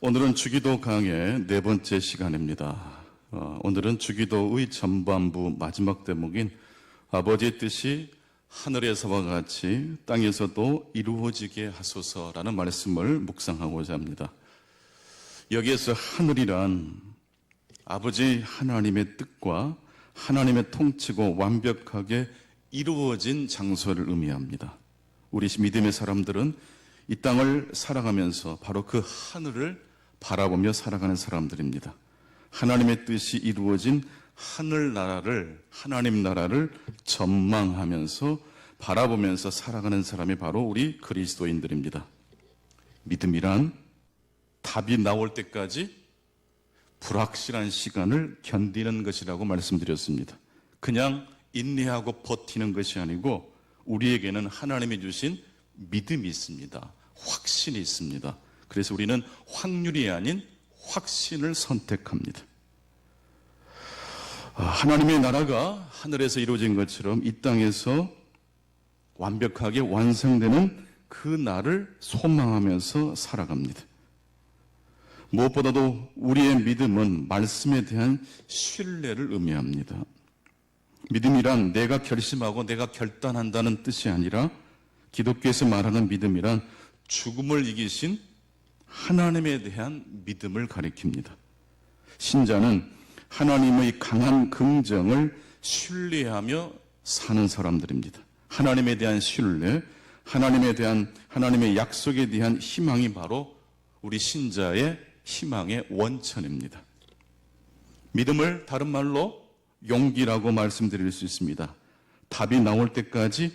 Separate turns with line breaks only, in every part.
오늘은 주기도 강의 네 번째 시간입니다. 어, 오늘은 주기도의 전반부 마지막 대목인 아버지의 뜻이 하늘에서와 같이 땅에서도 이루어지게 하소서라는 말씀을 묵상하고자 합니다. 여기에서 하늘이란 아버지 하나님의 뜻과 하나님의 통치고 완벽하게 이루어진 장소를 의미합니다. 우리 믿음의 사람들은 이 땅을 살아가면서 바로 그 하늘을 바라보며 살아가는 사람들입니다. 하나님의 뜻이 이루어진 하늘 나라를 하나님 나라를 전망하면서 바라보면서 살아가는 사람이 바로 우리 그리스도인들입니다. 믿음이란 답이 나올 때까지 불확실한 시간을 견디는 것이라고 말씀드렸습니다. 그냥 인내하고 버티는 것이 아니고 우리에게는 하나님이 주신 믿음이 있습니다. 확신이 있습니다. 그래서 우리는 확률이 아닌 확신을 선택합니다. 아, 하나님의 나라가 하늘에서 이루어진 것처럼 이 땅에서 완벽하게 완성되는 그 날을 소망하면서 살아갑니다. 무엇보다도 우리의 믿음은 말씀에 대한 신뢰를 의미합니다. 믿음이란 내가 결심하고 내가 결단한다는 뜻이 아니라 기독교에서 말하는 믿음이란 죽음을 이기신 하나님에 대한 믿음을 가리킵니다. 신자는 하나님의 강한 긍정을 신뢰하며 사는 사람들입니다. 하나님에 대한 신뢰, 하나님에 대한 하나님의 약속에 대한 희망이 바로 우리 신자의 희망의 원천입니다. 믿음을 다른 말로 용기라고 말씀드릴 수 있습니다. 답이 나올 때까지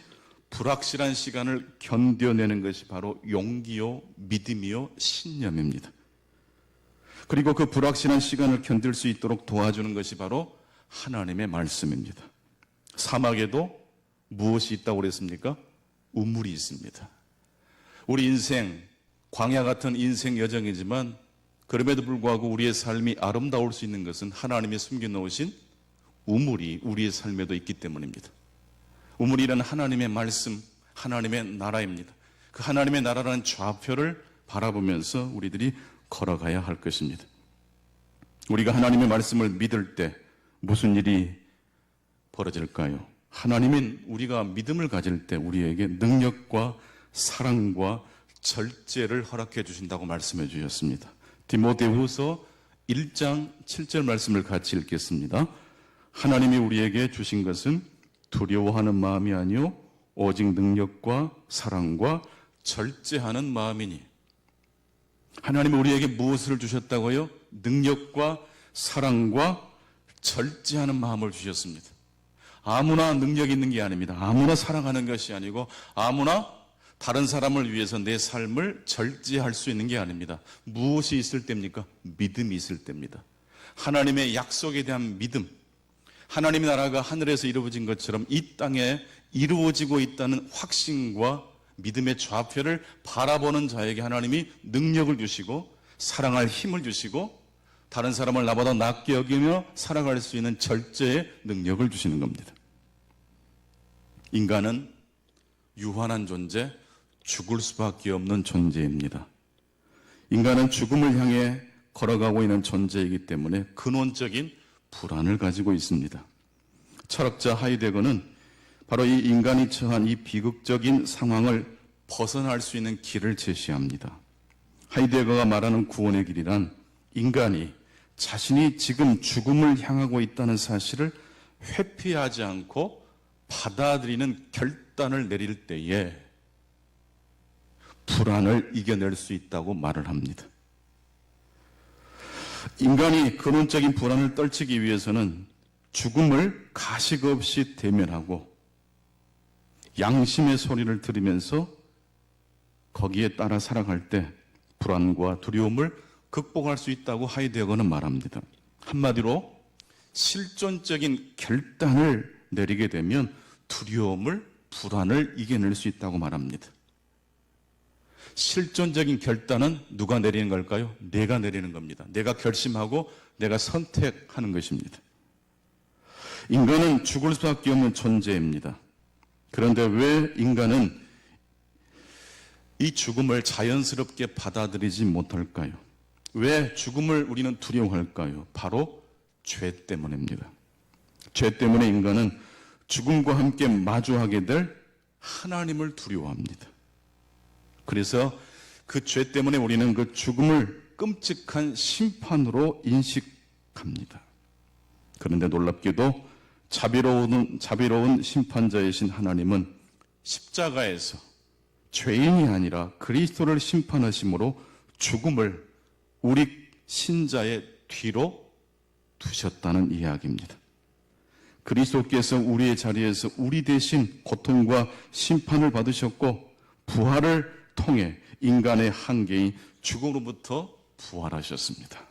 불확실한 시간을 견뎌내는 것이 바로 용기요, 믿음이요, 신념입니다. 그리고 그 불확실한 시간을 견딜 수 있도록 도와주는 것이 바로 하나님의 말씀입니다. 사막에도 무엇이 있다고 그랬습니까? 우물이 있습니다. 우리 인생, 광야 같은 인생 여정이지만 그럼에도 불구하고 우리의 삶이 아름다울 수 있는 것은 하나님이 숨겨놓으신 우물이 우리의 삶에도 있기 때문입니다. 우물이라는 하나님의 말씀, 하나님의 나라입니다. 그 하나님의 나라라는 좌표를 바라보면서 우리들이 걸어가야 할 것입니다. 우리가 하나님의 말씀을 믿을 때 무슨 일이 벌어질까요? 하나님은 우리가 믿음을 가질 때 우리에게 능력과 사랑과 절제를 허락해 주신다고 말씀해 주셨습니다. 디모데후서 1장 7절 말씀을 같이 읽겠습니다. 하나님이 우리에게 주신 것은 두려워하는 마음이 아니요 오직 능력과 사랑과 절제하는 마음이니 하나님이 우리에게 무엇을 주셨다고요? 능력과 사랑과 절제하는 마음을 주셨습니다. 아무나 능력 있는 게 아닙니다. 아무나 사랑하는 것이 아니고 아무나 다른 사람을 위해서 내 삶을 절제할 수 있는 게 아닙니다. 무엇이 있을 때입니까? 믿음이 있을 때입니다. 하나님의 약속에 대한 믿음. 하나님의 나라가 하늘에서 이루어진 것처럼 이 땅에 이루어지고 있다는 확신과 믿음의 좌표를 바라보는 자에게 하나님이 능력을 주시고 사랑할 힘을 주시고 다른 사람을 나보다 낫게 여기며 살아갈 수 있는 절제의 능력을 주시는 겁니다. 인간은 유한한 존재, 죽을 수밖에 없는 존재입니다. 인간은 죽음을 향해 걸어가고 있는 존재이기 때문에 근원적인 불안을 가지고 있습니다. 철학자 하이데거는 바로 이 인간이 처한 이 비극적인 상황을 벗어날 수 있는 길을 제시합니다. 하이데거가 말하는 구원의 길이란 인간이 자신이 지금 죽음을 향하고 있다는 사실을 회피하지 않고 받아들이는 결단을 내릴 때에 불안을 이겨낼 수 있다고 말을 합니다. 인간이 근원적인 불안을 떨치기 위해서는 죽음을 가식 없이 대면하고 양심의 소리를 들으면서 거기에 따라 살아갈 때 불안과 두려움을 극복할 수 있다고 하이데거는 말합니다. 한마디로 실존적인 결단을 내리게 되면 두려움을 불안을 이겨낼 수 있다고 말합니다. 실존적인 결단은 누가 내리는 걸까요? 내가 내리는 겁니다. 내가 결심하고 내가 선택하는 것입니다. 인간은 죽을 수밖에 없는 존재입니다. 그런데 왜 인간은 이 죽음을 자연스럽게 받아들이지 못할까요? 왜 죽음을 우리는 두려워할까요? 바로 죄 때문입니다. 죄 때문에 인간은 죽음과 함께 마주하게 될 하나님을 두려워합니다. 그래서 그 죄 때문에 우리는 그 죽음을 끔찍한 심판으로 인식합니다. 그런데 놀랍게도 자비로운, 자비로운 심판자이신 하나님은 십자가에서 죄인이 아니라 그리스도를 심판하심으로 죽음을 우리 신자의 뒤로 두셨다는 이야기입니다. 그리스도께서 우리의 자리에서 우리 대신 고통과 심판을 받으셨고 부활을 통해 인간의 한계인 죽음으로부터 부활하셨습니다.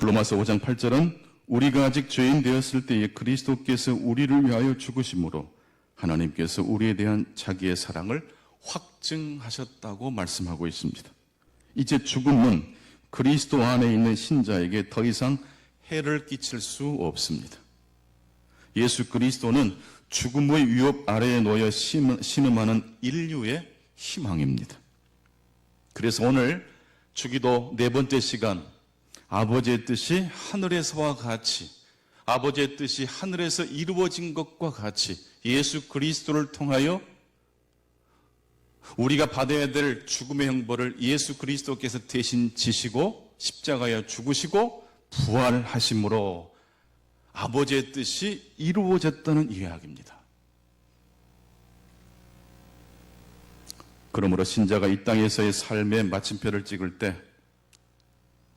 로마서 5장 8절은 우리가 아직 죄인 되었을 때에 그리스도께서 우리를 위하여 죽으심으로 하나님께서 우리에 대한 자기의 사랑을 확증하셨다고 말씀하고 있습니다. 이제 죽음은 그리스도 안에 있는 신자에게 더 이상 해를 끼칠 수 없습니다. 예수 그리스도는 죽음의 위협 아래에 놓여 신음하는 인류의 희망입니다. 그래서 오늘 주기도 네 번째 시간 아버지의 뜻이 하늘에서와 같이 아버지의 뜻이 하늘에서 이루어진 것과 같이 예수 그리스도를 통하여 우리가 받아야 될 죽음의 형벌을 예수 그리스도께서 대신 지시고 십자가에 죽으시고 부활하심으로 아버지의 뜻이 이루어졌다는 이야기입니다. 그러므로 신자가 이 땅에서의 삶의 마침표를 찍을 때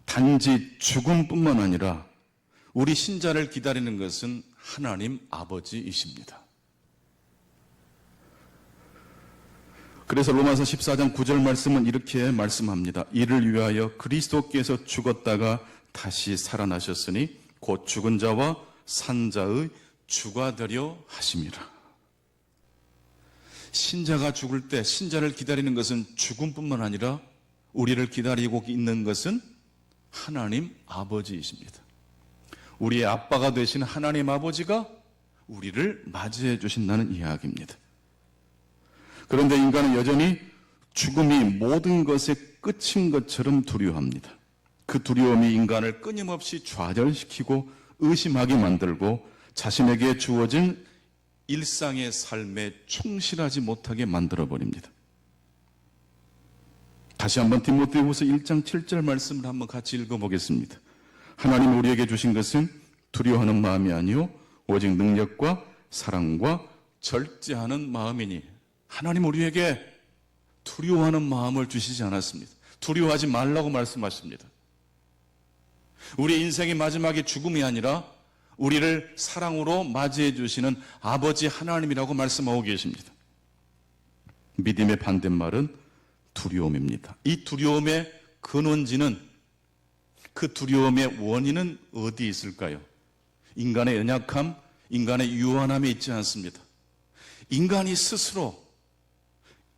단지 죽음뿐만 아니라 우리 신자를 기다리는 것은 하나님 아버지이십니다. 그래서 로마서 14장 9절 말씀은 이렇게 말씀합니다. 이를 위하여 그리스도께서 죽었다가 다시 살아나셨으니 곧 죽은 자와 산 자의 주가 되려 하심이라. 신자가 죽을 때 신자를 기다리는 것은 죽음뿐만 아니라 우리를 기다리고 있는 것은 하나님 아버지이십니다. 우리의 아빠가 되신 하나님 아버지가 우리를 맞이해 주신다는 이야기입니다. 그런데 인간은 여전히 죽음이 모든 것의 끝인 것처럼 두려워합니다. 그 두려움이 인간을 끊임없이 좌절시키고 의심하게 만들고 자신에게 주어진 일상의 삶에 충실하지 못하게 만들어 버립니다. 다시 한번 디모데후서 1장 7절 말씀을 한번 같이 읽어 보겠습니다. 하나님 우리에게 주신 것은 두려워하는 마음이 아니요 오직 능력과 사랑과 절제하는 마음이니 하나님 우리에게 두려워하는 마음을 주시지 않았습니다. 두려워하지 말라고 말씀하십니다. 우리 인생의 마지막에 죽음이 아니라 우리를 사랑으로 맞이해 주시는 아버지 하나님이라고 말씀하고 계십니다. 믿음의 반대말은 두려움입니다. 이 두려움의 근원지는 그 두려움의 원인은 어디 있을까요? 인간의 연약함, 인간의 유한함에 있지 않습니다. 인간이 스스로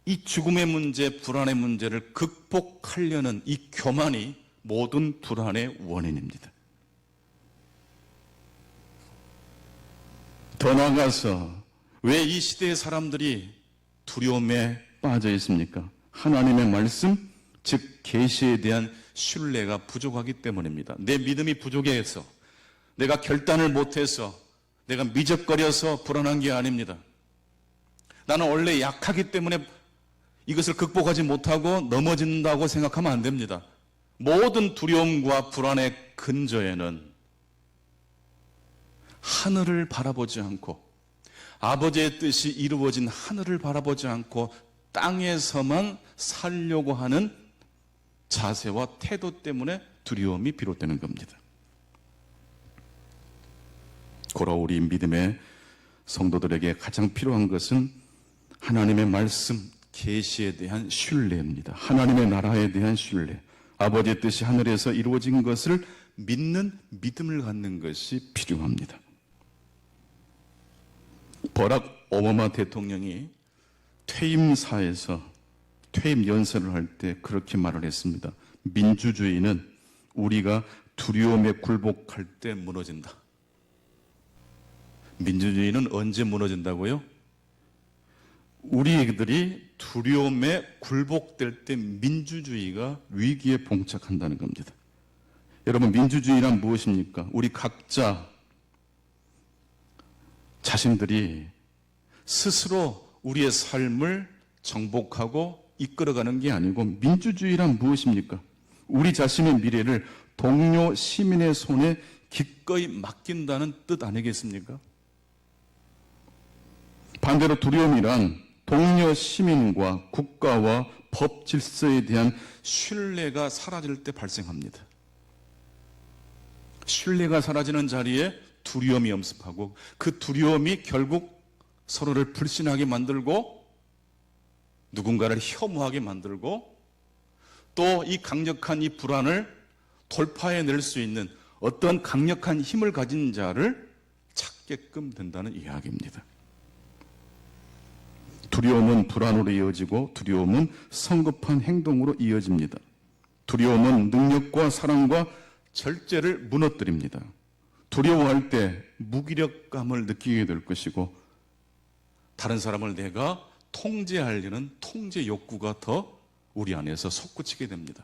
이 죽음의 문제, 불안의 문제를 극복하려는 이 교만이 모든 불안의 원인입니다. 더 나아가서 왜 이 시대의 사람들이 두려움에 빠져 있습니까? 하나님의 말씀, 즉 계시에 대한 신뢰가 부족하기 때문입니다. 내 믿음이 부족해서 내가 결단을 못해서 내가 미적거려서 불안한 게 아닙니다. 나는 원래 약하기 때문에 이것을 극복하지 못하고 넘어진다고 생각하면 안 됩니다. 모든 두려움과 불안의 근저에는 하늘을 바라보지 않고 아버지의 뜻이 이루어진 하늘을 바라보지 않고 땅에서만 살려고 하는 자세와 태도 때문에 두려움이 비롯되는 겁니다. 고라 우리 믿음의 성도들에게 가장 필요한 것은 하나님의 말씀, 계시에 대한 신뢰입니다. 하나님의 나라에 대한 신뢰. 아버지의 뜻이 하늘에서 이루어진 것을 믿는 믿음을 갖는 것이 필요합니다. 버락 오바마 대통령이 퇴임사에서 퇴임 연설을 할 때 그렇게 말을 했습니다. 민주주의는 우리가 두려움에 굴복할 때 무너진다. 민주주의는 언제 무너진다고요? 우리들이 두려움에 굴복될 때 민주주의가 위기에 봉착한다는 겁니다. 여러분, 민주주의란 무엇입니까? 우리 각자 자신들이 스스로 우리의 삶을 정복하고 이끌어가는 게 아니고 민주주의란 무엇입니까? 우리 자신의 미래를 동료 시민의 손에 기꺼이 맡긴다는 뜻 아니겠습니까? 반대로 두려움이란 동료 시민과 국가와 법 질서에 대한 신뢰가 사라질 때 발생합니다. 신뢰가 사라지는 자리에 두려움이 엄습하고 그 두려움이 결국 서로를 불신하게 만들고 누군가를 혐오하게 만들고 또 이 강력한 이 불안을 돌파해 낼 수 있는 어떤 강력한 힘을 가진 자를 찾게끔 된다는 이야기입니다. 두려움은 불안으로 이어지고 두려움은 성급한 행동으로 이어집니다. 두려움은 능력과 사랑과 절제를 무너뜨립니다. 두려워할 때 무기력감을 느끼게 될 것이고 다른 사람을 내가 통제하려는 통제 욕구가 더 우리 안에서 솟구치게 됩니다.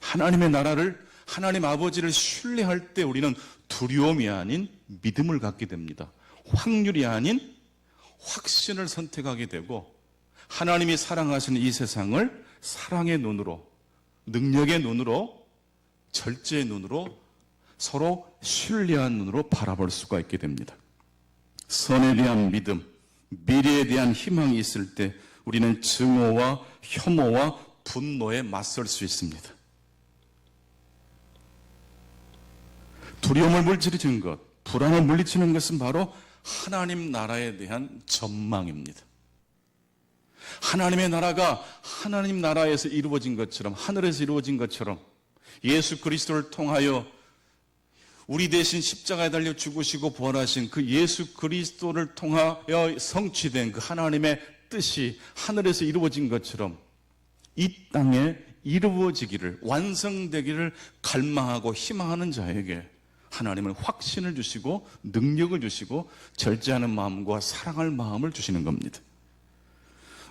하나님의 나라를 하나님 아버지를 신뢰할 때 우리는 두려움이 아닌 믿음을 갖게 됩니다. 확률이 아닌 확신을 선택하게 되고 하나님이 사랑하시는 이 세상을 사랑의 눈으로 능력의 눈으로 절제의 눈으로 서로 신뢰한 눈으로 바라볼 수가 있게 됩니다. 선에 대한 믿음, 미래에 대한 희망이 있을 때 우리는 증오와 혐오와 분노에 맞설 수 있습니다. 두려움을 물리치는 것, 불안을 물리치는 것은 바로 하나님 나라에 대한 전망입니다. 하나님의 나라가 하나님 나라에서 이루어진 것처럼 하늘에서 이루어진 것처럼 예수 그리스도를 통하여 우리 대신 십자가에 달려 죽으시고 부활하신 그 예수 그리스도를 통하여 성취된 그 하나님의 뜻이 하늘에서 이루어진 것처럼 이 땅에 이루어지기를 완성되기를 갈망하고 희망하는 자에게 하나님은 확신을 주시고 능력을 주시고 절제하는 마음과 사랑할 마음을 주시는 겁니다.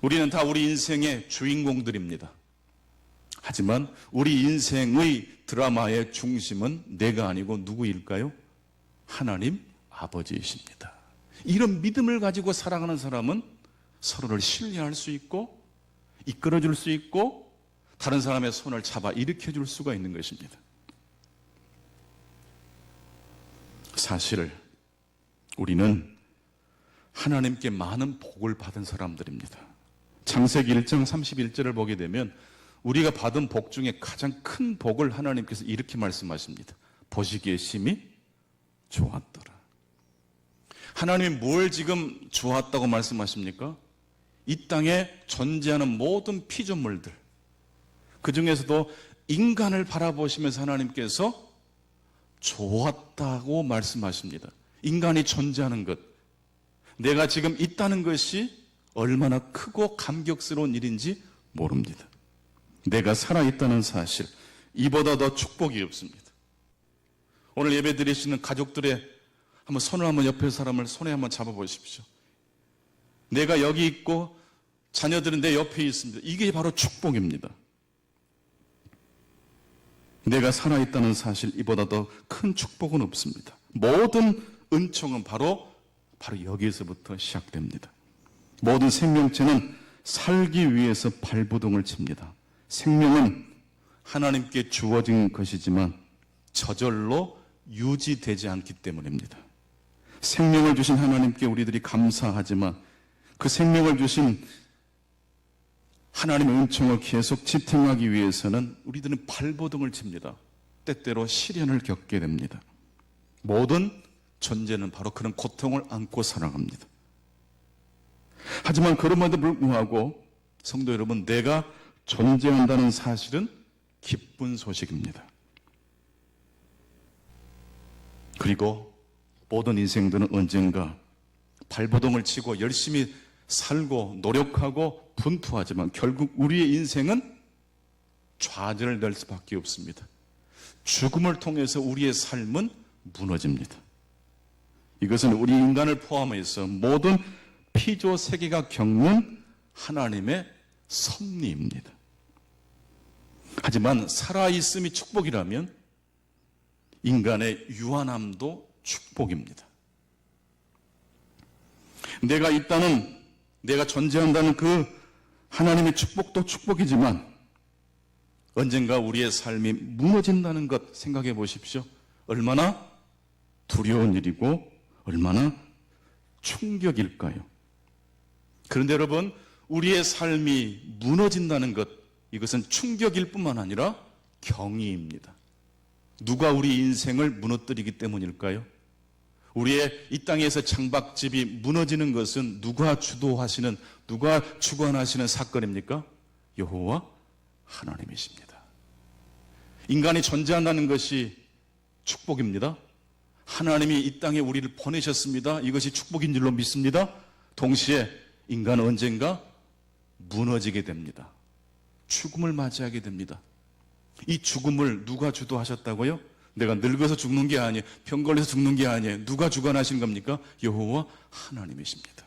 우리는 다 우리 인생의 주인공들입니다. 하지만 우리 인생의 드라마의 중심은 내가 아니고 누구일까요? 하나님 아버지이십니다. 이런 믿음을 가지고 살아가는 사람은 서로를 신뢰할 수 있고 이끌어 줄 수 있고 다른 사람의 손을 잡아 일으켜 줄 수가 있는 것입니다. 사실 우리는 하나님께 많은 복을 받은 사람들입니다. 창세기 1장 31절을 보게 되면 우리가 받은 복 중에 가장 큰 복을 하나님께서 이렇게 말씀하십니다. 보시기에 심히 좋았더라. 하나님이 뭘 지금 좋았다고 말씀하십니까? 이 땅에 존재하는 모든 피조물들, 그 중에서도 인간을 바라보시면서 하나님께서 좋았다고 말씀하십니다. 인간이 존재하는 것, 내가 지금 있다는 것이 얼마나 크고 감격스러운 일인지 모릅니다. 내가 살아있다는 사실, 이보다 더 축복이 없습니다. 오늘 예배 드리시는 가족들의 한번 손을 한번 옆에 사람을 손에 한번 잡아보십시오. 내가 여기 있고 자녀들은 내 옆에 있습니다. 이게 바로 축복입니다. 내가 살아있다는 사실, 이보다 더 큰 축복은 없습니다. 모든 은총은 바로, 바로 여기에서부터 시작됩니다. 모든 생명체는 살기 위해서 발부동을 칩니다. 생명은 하나님께 주어진 것이지만 저절로 유지되지 않기 때문입니다. 생명을 주신 하나님께 우리들이 감사하지만 그 생명을 주신 하나님의 은총을 계속 지탱하기 위해서는 우리들은 발버둥을 칩니다. 때때로 시련을 겪게 됩니다. 모든 존재는 바로 그런 고통을 안고 살아갑니다. 하지만 그럼에도 불구하고 성도 여러분, 내가 존재한다는 사실은 기쁜 소식입니다. 그리고 모든 인생들은 언젠가 발버둥을 치고 열심히 살고 노력하고 분투하지만 결국 우리의 인생은 좌절될 수밖에 없습니다. 죽음을 통해서 우리의 삶은 무너집니다. 이것은 우리 인간을 포함해서 모든 피조 세계가 겪는 하나님의 섭리입니다. 하지만 살아있음이 축복이라면 인간의 유한함도 축복입니다. 내가 있다는, 내가 존재한다는 그 하나님의 축복도 축복이지만 언젠가 우리의 삶이 무너진다는 것 생각해 보십시오. 얼마나 두려운 일이고 얼마나 충격일까요? 그런데 여러분, 우리의 삶이 무너진다는 것, 이것은 충격일 뿐만 아니라 경이입니다. 누가 우리 인생을 무너뜨리기 때문일까요? 우리의 이 땅에서 창박집이 무너지는 것은 누가 주도하시는, 누가 주관하시는 사건입니까? 여호와 하나님이십니다. 인간이 존재한다는 것이 축복입니다. 하나님이 이 땅에 우리를 보내셨습니다. 이것이 축복인 줄로 믿습니다. 동시에 인간은 언젠가 무너지게 됩니다. 죽음을 맞이하게 됩니다. 이 죽음을 누가 주도하셨다고요? 내가 늙어서 죽는 게 아니에요. 병 걸려서 죽는 게 아니에요. 누가 주관하신 겁니까? 여호와 하나님이십니다.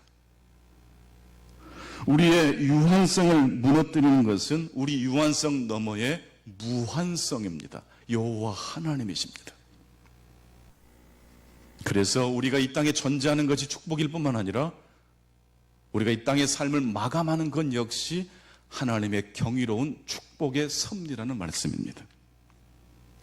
우리의 유한성을 무너뜨리는 것은 우리 유한성 너머의 무한성입니다. 여호와 하나님이십니다. 그래서 우리가 이 땅에 존재하는 것이 축복일 뿐만 아니라 우리가 이 땅의 삶을 마감하는 것 역시 하나님의 경이로운 축복의 섭리라는 말씀입니다.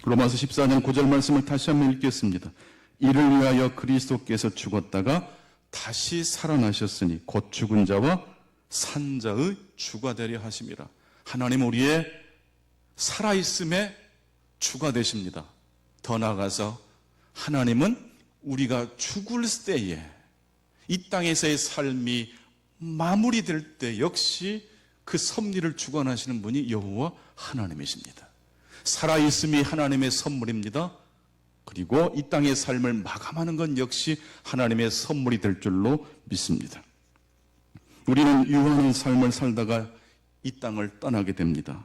로마서 14장 9절 말씀을 다시 한번 읽겠습니다. 이를 위하여 그리스도께서 죽었다가 다시 살아나셨으니 곧 죽은 자와 산 자의 주가 되려 하심이라. 하나님 우리의 살아있음의 주가 되십니다. 더 나아가서 하나님은 우리가 죽을 때에 이 땅에서의 삶이 마무리될 때 역시 그 섭리를 주관하시는 분이 여호와 하나님이십니다. 살아있음이 하나님의 선물입니다. 그리고 이 땅의 삶을 마감하는 건 역시 하나님의 선물이 될 줄로 믿습니다. 우리는 유한한 삶을 살다가 이 땅을 떠나게 됩니다.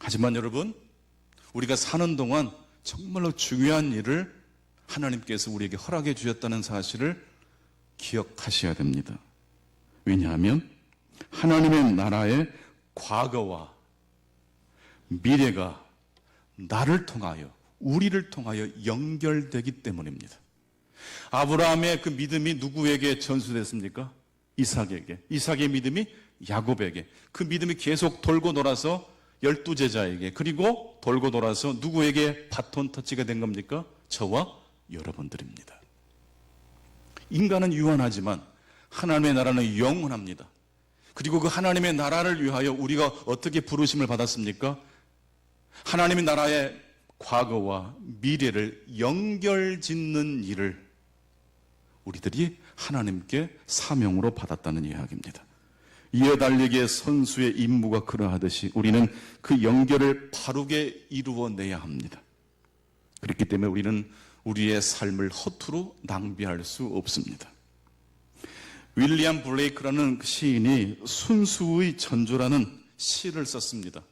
하지만 여러분, 우리가 사는 동안 정말로 중요한 일을 하나님께서 우리에게 허락해 주셨다는 사실을 기억하셔야 됩니다. 왜냐하면 하나님의 나라의 과거와 미래가 나를 통하여 우리를 통하여 연결되기 때문입니다. 아브라함의 그 믿음이 누구에게 전수됐습니까? 이삭에게. 이삭의 믿음이 야곱에게. 그 믿음이 계속 돌고 돌아서 열두 제자에게 그리고 돌고 돌아서 누구에게 바톤 터치가 된 겁니까? 저와 여러분들입니다. 인간은 유한하지만 하나님의 나라는 영원합니다. 그리고 그 하나님의 나라를 위하여 우리가 어떻게 부르심을 받았습니까? 하나님의 나라의 과거와 미래를 연결 짓는 일을 우리들이 하나님께 사명으로 받았다는 이야기입니다. 이어 달리기의 선수의 임무가 그러하듯이 우리는 그 연결을 바르게 이루어내야 합니다. 그렇기 때문에 우리는 우리의 삶을 허투루 낭비할 수 없습니다. 윌리엄 블레이크라는 시인이 순수의 전조라는 시를 썼습니다.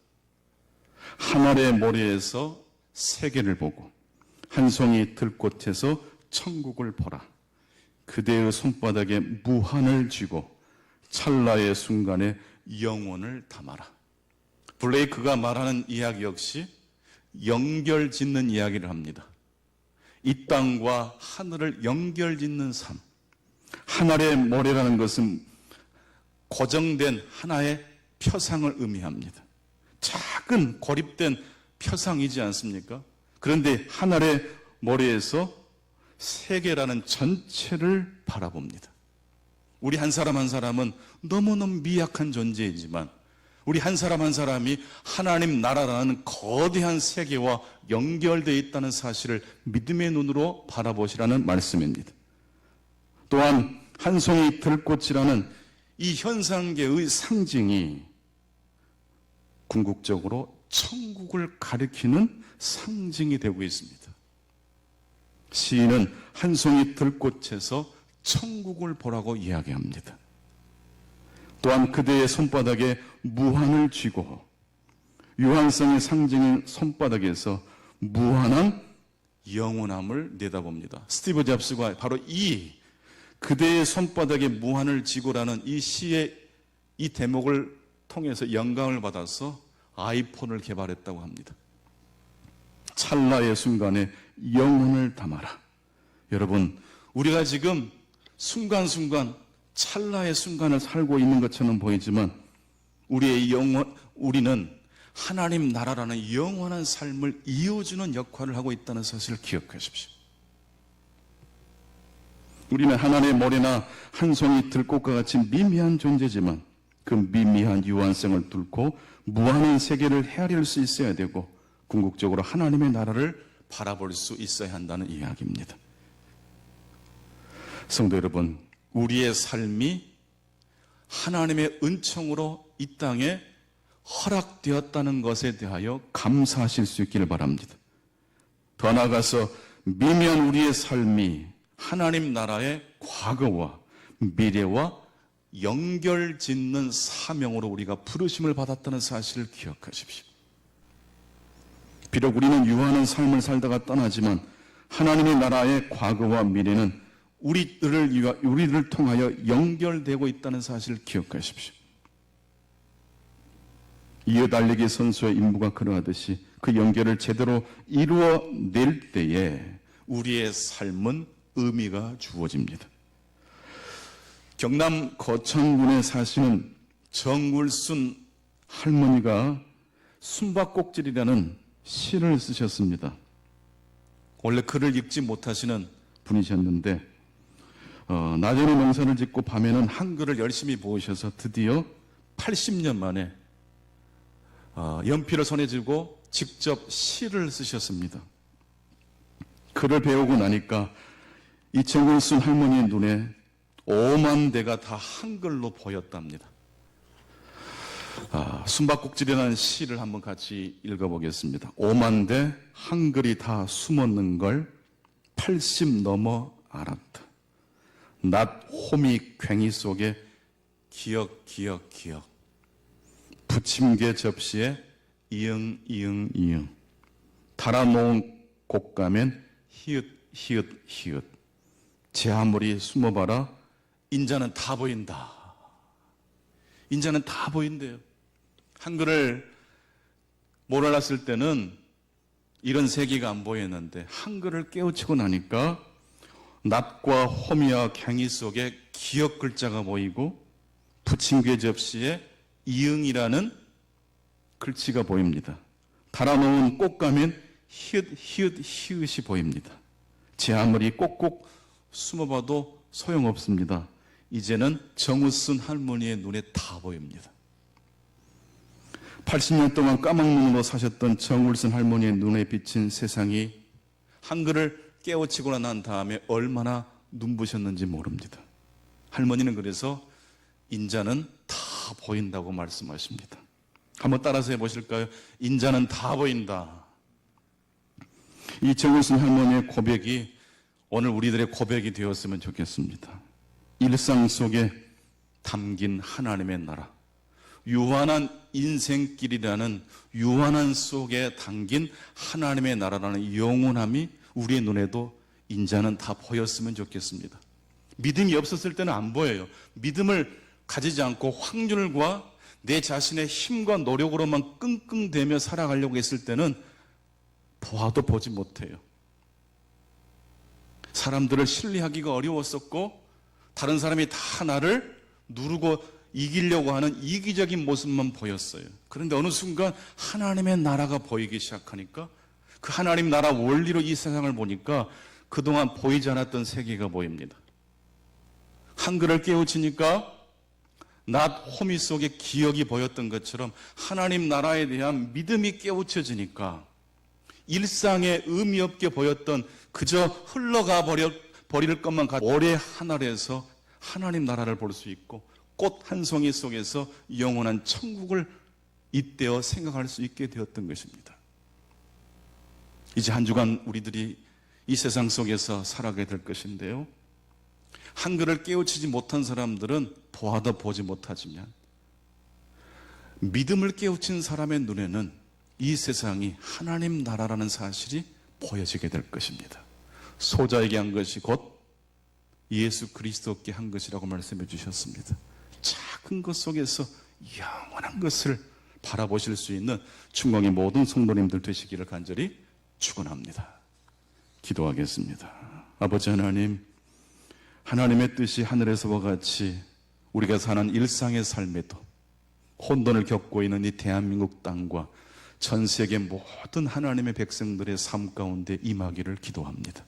하늘의 모래에서 세계를 보고 한 송이 들꽃에서 천국을 보라. 그대의 손바닥에 무한을 쥐고 찰나의 순간에 영혼을 담아라. 블레이크가 말하는 이야기 역시 연결 짓는 이야기를 합니다. 이 땅과 하늘을 연결 짓는 삶. 하늘의 모래라는 것은 고정된 하나의 표상을 의미합니다. 작은 고립된 표상이지 않습니까? 그런데 하늘의 모래에서 세계라는 전체를 바라봅니다. 우리 한 사람 한 사람은 너무너무 미약한 존재이지만 우리 한 사람 한 사람이 하나님 나라라는 거대한 세계와 연결되어 있다는 사실을 믿음의 눈으로 바라보시라는 말씀입니다. 또한 한 송이 들꽃이라는 이 현상계의 상징이 궁극적으로 천국을 가리키는 상징이 되고 있습니다. 시인은 한 송이 들꽃에서 천국을 보라고 이야기합니다. 또한 그대의 손바닥에 무한을 쥐고 유한성의 상징인 손바닥에서 무한한 영원함을 내다봅니다. 스티브 잡스가 바로 이 그대의 손바닥에 무한을 지고라는 이 시의 이 대목을 통해서 영감을 받아서 아이폰을 개발했다고 합니다. 찰나의 순간에 영혼을 담아라. 여러분, 우리가 지금 순간순간 찰나의 순간을 살고 있는 것처럼 보이지만 우리의 영혼, 우리는 하나님 나라라는 영원한 삶을 이어주는 역할을 하고 있다는 사실을 기억하십시오. 우리는 하나님의 머리나 한 송이 들꽃과 같이 미미한 존재지만 그 미미한 유한성을 뚫고 무한한 세계를 헤아릴 수 있어야 되고 궁극적으로 하나님의 나라를 바라볼 수 있어야 한다는 이야기입니다. 성도 여러분, 우리의 삶이 하나님의 은총으로 이 땅에 허락되었다는 것에 대하여 감사하실 수 있기를 바랍니다. 더 나아가서 미미한 우리의 삶이 하나님 나라의 과거와 미래와 연결 짓는 사명으로 우리가 부르심을 받았다는 사실을 기억하십시오. 비록 우리는 유한한 삶을 살다가 떠나지만 하나님의 나라의 과거와 미래는 우리들을 우리를 통하여 연결되고 있다는 사실을 기억하십시오. 이어 달리기 선수의 임무가 그러하듯이 그 연결을 제대로 이루어낼 때에 우리의 삶은 의미가 주어집니다. 경남 거창군에 사시는 정울순 할머니가 숨바꼭질이라는 시를 쓰셨습니다. 원래 글을 읽지 못하시는 분이셨는데 어, 낮에는 농사를 짓고 밤에는 한글을 열심히 보셔서 드디어 80년 만에 어, 연필을 손에 쥐고 직접 시를 쓰셨습니다. 글을 배우고 나니까 쓴 할머니의 눈에 오만 대가 다 한글로 보였답니다. 아, 숨바꼭질이라는 시를 한번 같이 읽어보겠습니다. 오만 대 한글이 다 숨었는 걸 80 넘어 알았다. 낮 호미 괭이 속에 기억 기억 기억 부침개 접시에 이응 이응 이응 달아놓은 곡가면 히읗 히읗 히읗 제 아무리 숨어봐라 인자는 다 보인다 인자는 다 보인대요 한글을 몰랐을 때는 이런 세계가 안 보였는데 한글을 깨우치고 나니까 낫과 호미와 갱이 속에 기억 글자가 보이고 부침개 접시에 이응이라는 글씨가 보입니다. 달아놓은 꽃가면 히읗 히읗 히읗이 보입니다. 제 아무리 꼭꼭 숨어봐도 소용없습니다. 이제는 정우순 할머니의 눈에 다 보입니다. 80년 동안 까막 눈으로 사셨던 정울순 할머니의 눈에 비친 세상이 한글을 깨우치고 난 다음에 얼마나 눈부셨는지 모릅니다. 할머니는 그래서 인자는 다 보인다고 말씀하십니다. 한번 따라서 해보실까요? 인자는 다 보인다. 이 정울순 할머니의 고백이 오늘 우리들의 고백이 되었으면 좋겠습니다. 일상 속에 담긴 하나님의 나라. 유한한 인생길이라는 유한한 속에 담긴 하나님의 나라라는 영원함이 우리의 눈에도 인자는 다 보였으면 좋겠습니다. 믿음이 없었을 때는 안 보여요. 믿음을 가지지 않고 확률과 내 자신의 힘과 노력으로만 끙끙대며 살아가려고 했을 때는 보아도 보지 못해요. 사람들을 신뢰하기가 어려웠었고 다른 사람이 다 나를 누르고 이기려고 하는 이기적인 모습만 보였어요. 그런데 어느 순간 하나님의 나라가 보이기 시작하니까 그 하나님 나라 원리로 이 세상을 보니까 그동안 보이지 않았던 세계가 보입니다. 한글을 깨우치니까 낮 호미 속에 기억이 보였던 것처럼 하나님 나라에 대한 믿음이 깨우쳐지니까 일상에 의미 없게 보였던 그저 흘러가 버려, 버릴 것만 같 올해 하늘에서 하나님 나라를 볼 수 있고 꽃 한 송이 속에서 영원한 천국을 잇대어 생각할 수 있게 되었던 것입니다. 이제 한 주간 우리들이 이 세상 속에서 살아가게 될 것인데요. 한글을 깨우치지 못한 사람들은 보아도 보지 못하지만 믿음을 깨우친 사람의 눈에는 이 세상이 하나님 나라라는 사실이 보여지게 될 것입니다. 소자에게 한 것이 곧 예수 그리스도께 한 것이라고 말씀해 주셨습니다. 작은 것 속에서 영원한 것을 바라보실 수 있는 충광의 모든 성도님들 되시기를 간절히 축원합니다. 기도하겠습니다. 아버지 하나님, 하나님의 뜻이 하늘에서와 같이 우리가 사는 일상의 삶에도 혼돈을 겪고 있는 이 대한민국 땅과 전 세계 모든 하나님의 백성들의 삶 가운데 임하기를 기도합니다.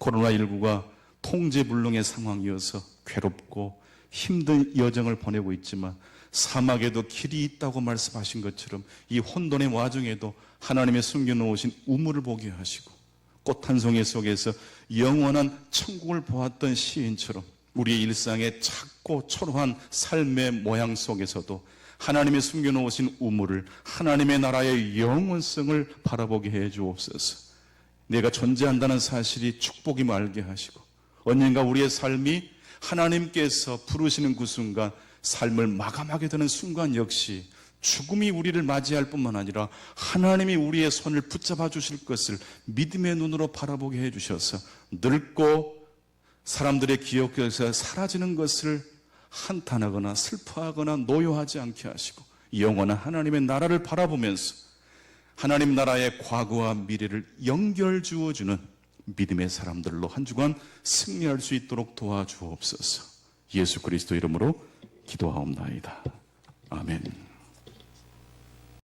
코로나19가 통제불능의 상황이어서 괴롭고 힘든 여정을 보내고 있지만 사막에도 길이 있다고 말씀하신 것처럼 이 혼돈의 와중에도 하나님의 숨겨놓으신 우물을 보게 하시고 꽃 한 송이 속에서 영원한 천국을 보았던 시인처럼 우리의 일상의 작고 초라한 삶의 모양 속에서도 하나님의 숨겨놓으신 우물을 하나님의 나라의 영원성을 바라보게 해 주옵소서. 내가 존재한다는 사실이 축복임을 알게 하시고 언젠가 우리의 삶이 하나님께서 부르시는 그 순간 삶을 마감하게 되는 순간 역시 죽음이 우리를 맞이할 뿐만 아니라 하나님이 우리의 손을 붙잡아 주실 것을 믿음의 눈으로 바라보게 해 주셔서 늙고 사람들의 기억에서 사라지는 것을 한탄하거나 슬퍼하거나 노여하지 않게 하시고 영원한 하나님의 나라를 바라보면서 하나님 나라의 과거와 미래를 연결 주어주는 믿음의 사람들로 한 주간 승리할 수 있도록 도와주옵소서. 예수 그리스도 이름으로 기도하옵나이다. 아멘.